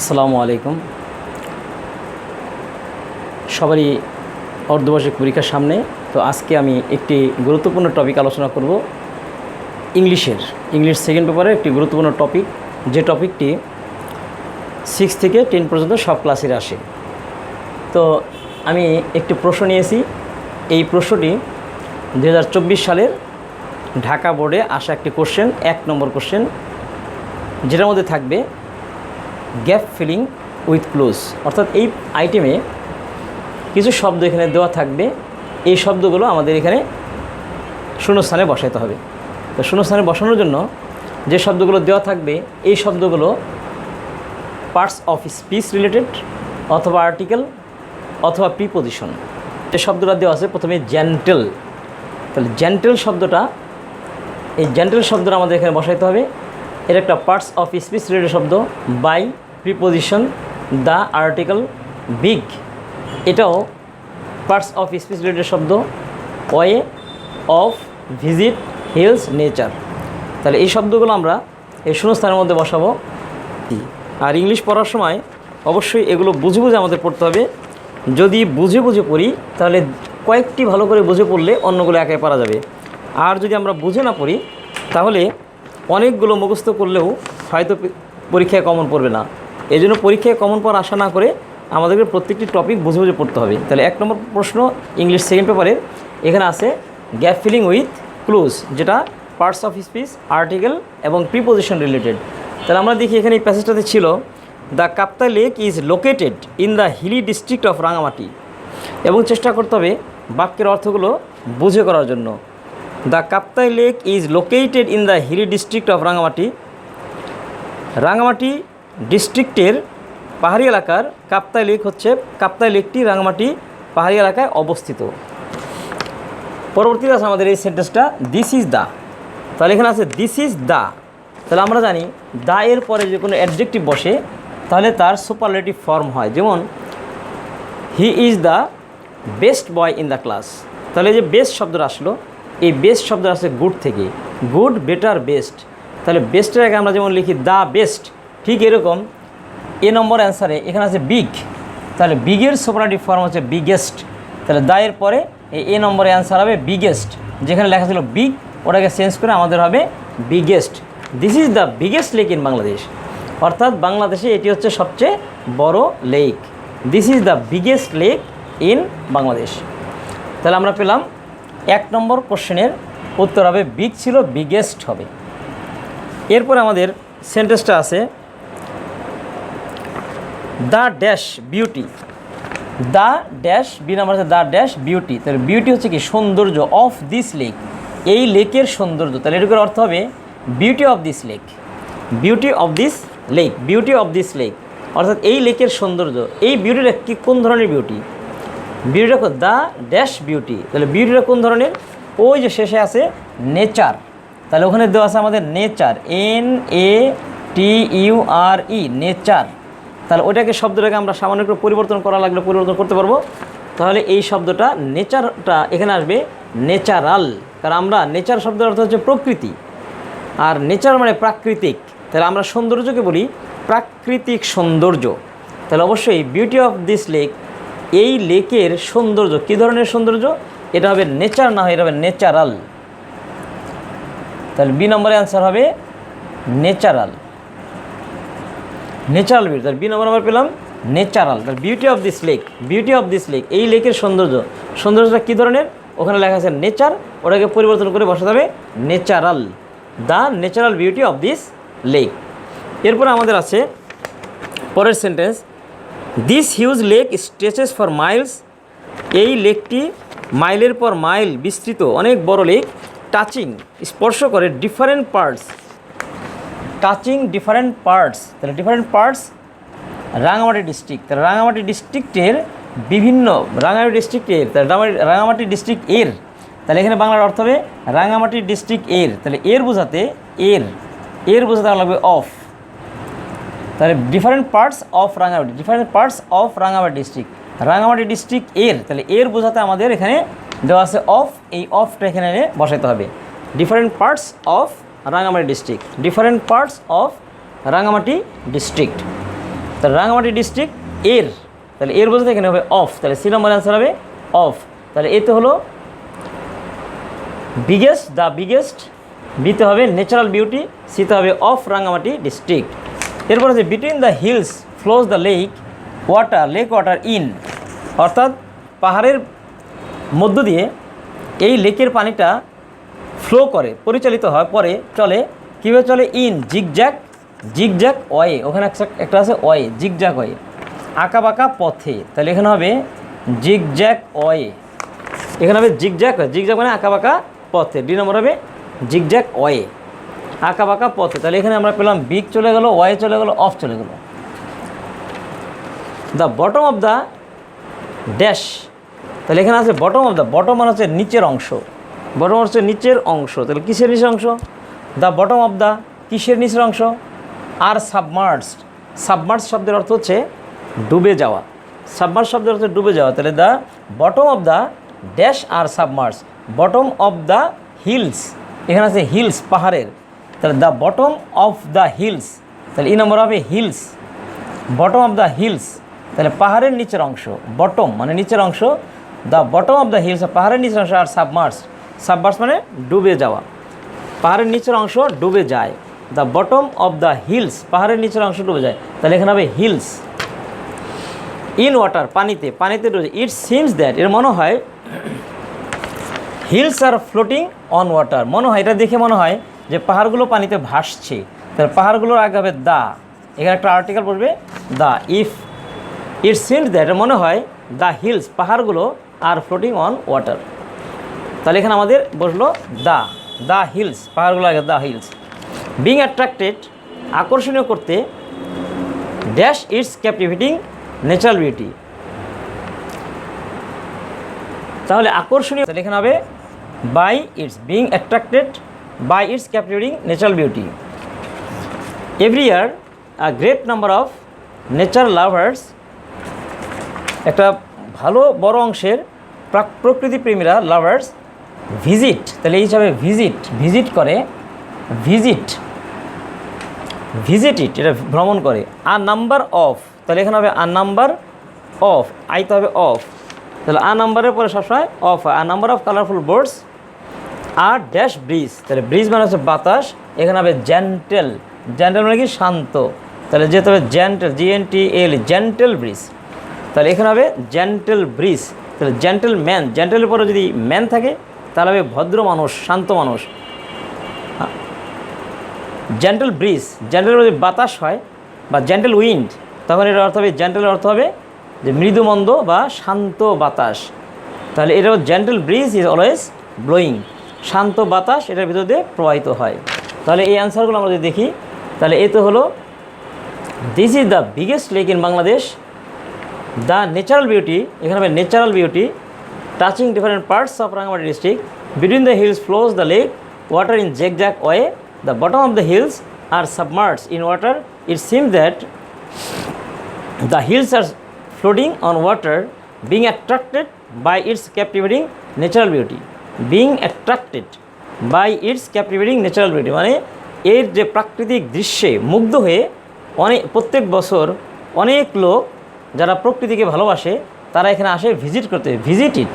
আসসালামু আলাইকুম। সবারই অর্ধবার্ষিক পরীক্ষার সামনে, তো আজকে আমি একটি গুরুত্বপূর্ণ টপিক আলোচনা করব ইংলিশের। ইংলিশ সেকেন্ড পেপারের একটি গুরুত্বপূর্ণ টপিক যে টপিকটি সিক্স থেকে টেন পর্যন্ত সব ক্লাসের আসে। তো আমি একটি প্রশ্ন নিয়েছি, এই প্রশ্নটি দু হাজার চব্বিশ সালের ঢাকা বোর্ডে আসা একটি কোশ্চেন এক নম্বর কোশ্চেন যেটার মধ্যে থাকবে গ্যাপ ফিলিং উইথ ক্লোজ। অর্থাৎ এই আইটেমে কিছু শব্দ এখানে দেওয়া থাকবে। এই শব্দগুলো আমাদের এখানে শূন্যস্থানে বসাতে হবে। তো শূন্যস্থানে বসানোর জন্য যে শব্দগুলো দেওয়া থাকবে, এই শব্দগুলো পার্টস অফ স্পিচ রিলেটেড অথবা আর্টিকেল অথবা প্রিপোজিশন যে শব্দটা দেওয়া আছে, প্রথমে জেন্টেল তাহলে জেন্টেল শব্দটা, এই জেন্টেল শব্দটা আমাদের এখানে বসাইতে হবে। এর একটা পার্টস অফ স্পিচ রিলেটেড শব্দ by preposition the article big এটাও পার্টস অফ স্পিচ রিলেটেড শব্দ way of visit hills nature তাহলে এই শব্দগুলো আমরা এই শূন্যস্থানের মধ্যে বসাবো। আর ইংলিশ পড়ার সময় অবশ্যই এগুলো বুঝে বুঝে আমাদের পড়তে হবে। যদি বুঝে বুঝে পড়ি, তাহলে কয়েকটি ভালো করে বুঝে পড়লে অন্যগুলো একাই পারা যাবে। আর যদি আমরা বুঝে না পড়ি, তাহলে অনেকগুলো মুখস্থ করলেও হয়তো পরীক্ষায় কমন পড়বে না। এই জন্য পরীক্ষায় কমন পড়া আশা না করে আমাদেরকে প্রত্যেকটি টপিক বুঝে বুঝে পড়তে হবে। তাহলে এক নম্বর প্রশ্ন ইংলিশ সেকেন্ড পেপারের এখানে আছে গ্যাপ ফিলিং উইথ ক্লোজ যেটা পার্টস অফ স্পিচ আর্টিকেল এবং প্রিপোজিশন রিলেটেড তাহলে আমরা দেখি এখানে এই প্যাসেজটাতে ছিল the Kaptai lake is located in the hilly district of Rangamati এবং চেষ্টা করতে হবে বাক্যের অর্থগুলো বুঝে করার জন্য। The Kaptai lake is located in the hilly district of Rangamati Rangamati ডিস্ট্রিক্টের পাহাড়ি এলাকার কাপ্তাই লেক হচ্ছে কাপ্তাই লেকটি রাঙামাটি পাহাড়ি এলাকায় অবস্থিত। পরবর্তীতে আছে আমাদের এই সেন্টেন্সটা দিস ইজ দ্য তাহলে এখানে আছে দিস ইজ দ্য তাহলে আমরা জানি দা এর পরে যে কোনো অ্যাডজেক্টিভ বসে, তাহলে তার সুপারলেটিভ ফর্ম হয়। যেমন he is the best boy in the class তাহলে যে বেস্ট শব্দটা আসলো, এই বেস্ট শব্দ আসে গুড থেকে। গুড বেটার বেস্ট তাহলে বেস্টের আগে আমরা যেমন লিখি দ্য বেস্ট ঠিক এরকম, এ নম্বর অ্যান্সারে এখানে আছে বিগ তাহলে বিগের সুপারলেটিভ ফর্ম হচ্ছে বিগেস্ট তাহলে দায়ের পরে এ নম্বরে অ্যান্সার হবে বিগেস্ট যেখানে লেখা ছিল বিগ ওটাকে চেঞ্জ করে আমাদের হবে biggest this is the biggest lake in Bangladesh অর্থাৎ বাংলাদেশে এটি হচ্ছে সবচেয়ে বড় lake this is the biggest lake in Bangladesh তাহলে আমরা পেলাম, এক নম্বর কোশ্চেনের উত্তর হবে বিগ ছিল বিগেস্ট হবে। এরপর আমাদের সেন্টেন্সটা আছে the dash beauty. The dash, B number আছে দ্য ড্যাশ বিউটি। তাহলে বিউটি হচ্ছে কি? সৌন্দর্য অফ দিস লেক এই লেকের সৌন্দর্য। তাহলে এটুকুর অর্থ হবে beauty of this lake beauty of this lake beauty of this lake অর্থাৎ এই লেকের সৌন্দর্য। এই বিউটিটা কি? কোন ধরনের বিউটি বিউটিটা দ্য ড্যাশ বিউটি। তাহলে বিউটিটা কোন ধরনের? ওই যে শেষে আছে নেচার তাহলে ওখানে দেওয়া আছে আমাদের nature N A T U R E nature তাহলে ওইটাকে শব্দটাকে আমরা সামান্য একটু পরিবর্তন করা লাগলে পরিবর্তন করতে পারব। তাহলে এই শব্দটা নেচারটা এখানে আসবে নেচারাল কারণ আমরা নেচার শব্দের অর্থ হচ্ছে প্রকৃতি। আর নেচার মানে প্রাকৃতিক। তাহলে আমরা সৌন্দর্যকে বলি প্রাকৃতিক সৌন্দর্য। তাহলে অবশ্যই বিউটি অফ দিস লেক এই লেকের সৌন্দর্য, কী ধরনের সৌন্দর্য? এটা হবে নেচার না হয় এটা হবে নেচারাল তাহলে বি নম্বরে অ্যান্সার হবে নেচারাল নেচারাল বিউটি তার বি নম্বর আমরা পেলাম নেচারাল তার beauty of this lake beauty of this lake এই লেকের সৌন্দর্য, সৌন্দর্যটা কী ধরনের? ওখানে লেখা আছে নেচার ওটাকে পরিবর্তন করে বসাতে হবে natural the natural beauty of this lake এরপর আমাদের আছে পরের sentence this huge lake stretches for miles এই লেকটি মাইলের পর মাইল বিস্তৃত, অনেক বড় লেক টাচিং স্পর্শ করে different parts touching different parts তাহলে ডিফারেন্ট পার্টস রাঙামাটি ডিস্ট্রিক্ট তাহলে রাঙামাটি ডিস্ট্রিক্টের বিভিন্ন রাঙামাটি ডিস্ট্রিক্টের তাহলে রাঙামাটি- ডিস্ট্রিক্ট এর তাহলে এখানে বাংলার অর্থ হবে রাঙামাটি ডিস্ট্রিক্ট এর তাহলে এর বোঝাতে এর এর বোঝাতে আমার লাগবে অফ তাহলে different parts of Rangamati different parts of Rangamati district Rangamati district এর তাহলে এর বোঝাতে আমাদের এখানে দেওয়া আছে অফ এই অফটা এখানে বসাতে হবে different parts of Rangamati district. Different parts of Rangamati district. তাহলে রাঙামাটি ডিস্ট্রিক্ট এর, তাহলে এর বলতে এখানে হবে অফ তাহলে সি নম্বর অ্যান্সার হবে অফ তাহলে এতে হলো বিগেস্ট দ্য বিগেস্ট বিতে হবে ন্যাচারাল বিউটি সিতে হবে অফ রাঙ্গামাটি ডিস্ট্রিক্ট। এরপর হচ্ছে between the hills flows the lake water lake water in অর্থাৎ পাহাড়ের মধ্য দিয়ে এই লেকের পানিটা ফ্লো করে, পরিচালিত হয় পরে চলে, কীভাবে চলে? In zigzag zigzag way. ওখানে একটা- আছে ওয়ে জিগজ্যাক ওয়ে। আঁকা বাঁকা পথে। তাহলে এখানে হবে জিগজ্যাক ওয়ে। এখানে হবে জিগজ্যাক জিগজ্যাক মানে আঁকা বাঁকা পথে। দুই নম্বর হবে জিগজ্যাক ওয়ে। আঁকা বাঁকা পথে। তাহলে এখানে আমরা পেলাম বিগ চলে গেল, ওয়ে চলে গেল, অফ চলে গেল। The bottom of the dash তাহলে এখানে আছে বটম অফ দ্য বটম মানে হচ্ছে নিচের অংশ। বটম হচ্ছে নিচের অংশ। তাহলে কিসের নিচের অংশ? দ্য বটম অফ দ্য কিসের নিচের অংশ? আর সাবমার্সড সাবমার্স শব্দের অর্থ হচ্ছে ডুবে যাওয়া। সাবমার্স শব্দের অর্থ ডুবে যাওয়া। তাহলে the bottom of the dash are submerged bottom of the hills এখানে আছে হিলস পাহাড়ের। তাহলে the bottom of the hills তাহলে এই নম্বর হবে hills bottom of the hills তাহলে পাহাড়ের নিচের অংশ। বটম মানে নিচের অংশ। The bottom of the hills পাহাড়ের নিচের অংশ আর সাবমার্স সাবমার্স মানে ডুবে যাওয়া। পাহাড়ের নিচের অংশ ডুবে যায়। The bottom of the hills পাহাড়ের নিচের অংশ ডুবে যায়। তাহলে এখানে হবে হিলস ইন ওয়াটার পানিতে পানিতে ডুবে ইট সিমস দ্যাট এর মনে হয় hills are floating on water মনে হয়, এটা দেখে মনে হয় যে পাহাড়গুলো পানিতে ভাসছে। তাহলে পাহাড়গুলোর আগে হবে দা এখানে একটা আর্টিকেল পড়বে the if it seems that মনে হয় দ্য হিলস পাহাড়গুলো আর ফ্লোটিং অন ওয়াটার তাহলে এখানে আমাদের বসল দা দা হিলস পাহাড়গুলো আগে দা হিলস। বিং অ্যাট্রাক্টেড আকর্ষণীয় করতে dash its captivating natural beauty তাহলে আকর্ষণীয় তাহলে এখানে হবে by its being attracted by its captivating natural beauty every year a great number of nature lovers একটা ভালো বড় অংশের প্রাক প্রকৃতি প্রেমীরা লাভার্স ভিজিট, তাহলে এই হিসাবে ভিজিট ভিজিট করে, ভিজিট ভিজিট ইট, এটা ভ্রমণ করে। আর নাম্বার অফ, তাহলে এখানে হবে আর নাম্বার অফ আইতে হবে অফ। তাহলে আর নাম্বারের পরে সবসময় অফ হয়। আর number of colourful boats R dash breeze, তাহলে ব্রিজ মানে হচ্ছে বাতাস, এখানে হবে জেন্টেল। জেন্টেল মানে কি? শান্ত। তাহলে যেতে হবে gentle G N T L gentle bridge. তাহলে এখানে হবে জেন্টেল ব্রিজ। তাহলে জেন্টেল ম্যান জেন্টেলের পরে যদি ম্যান থাকে তাহলে হবে ভদ্র মানুষ, শান্ত মানুষ। জেন্টেল ব্রিজ জেন্টেল যদি বাতাস হয় বা জেন্টেল উইন্ড তখন এটার অর্থ হবে জেন্টেলের অর্থ হবে যে মৃদুমন্দ বা শান্ত বাতাস। তাহলে এটা gentle breeze is always blowing শান্ত বাতাস এটার ভিতর দিয়ে প্রবাহিত হয়। তাহলে এই অ্যান্সারগুলো আমরা যদি দেখি, তাহলে এ তো হলো this is the biggest lake in Bangladesh the natural beauty এখানে হবে natural beauty touching different parts of Rangamati district between the hills flows the lake water in zigzag way the bottom of the hills are submerged in water it seem that The hills are floating on water, being attracted by its captivating natural beauty. Being attracted by its captivating natural beauty মানে এর যে প্রাকৃতিক দৃশ্যে মুগ্ধ হয়ে অনেক প্রত্যেক বছর অনেক লোক যারা প্রকৃতিকে ভালোবাসে তারা এখানে আসে ভিজিট করতে visit it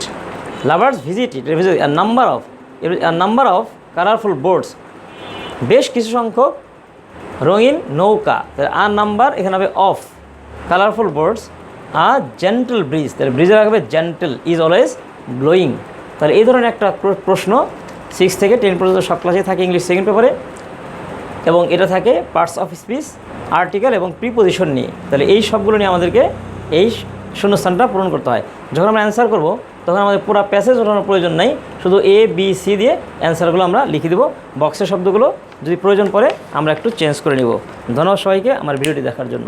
lovers visit it visit number of number of colourful boats বেশ কিছু সংখ্যক রঙিন নৌকা আর নাম্বার এখানে হবে অফ কালারফুল বোর্ডস আর জেন্টেল ব্রিজ তাহলে ব্রিজে রাখবে জেন্টেল ইজ অলওয়েজ ব্লোয়িং তাহলে এই ধরনের একটা প্রশ্ন সিক্স থেকে টেন পর্যন্ত সব ক্লাসে থাকে ইংলিশ সেকেন্ড পেপারে এবং এটা থাকে পার্টস অফ স্পিচ আর্টিকেল এবং প্রিপোজিশন নিয়ে, তাহলে এই সবগুলো নিয়ে আমাদেরকে এই শূন্যস্থানটা পূরণ করতে হয়। যখন আমরা অ্যান্সার করব, তখন আমাদের পুরো প্যাসেজ ওঠানোর প্রয়োজন নেই। শুধু এ বি সি দিয়ে অ্যান্সারগুলো আমরা লিখে দেবো। বক্সের শব্দগুলো যদি প্রয়োজন পড়ে, আমরা একটু চেঞ্জ করে নিব। ধন্যবাদ সবাইকে আমার ভিডিওটি দেখার জন্য।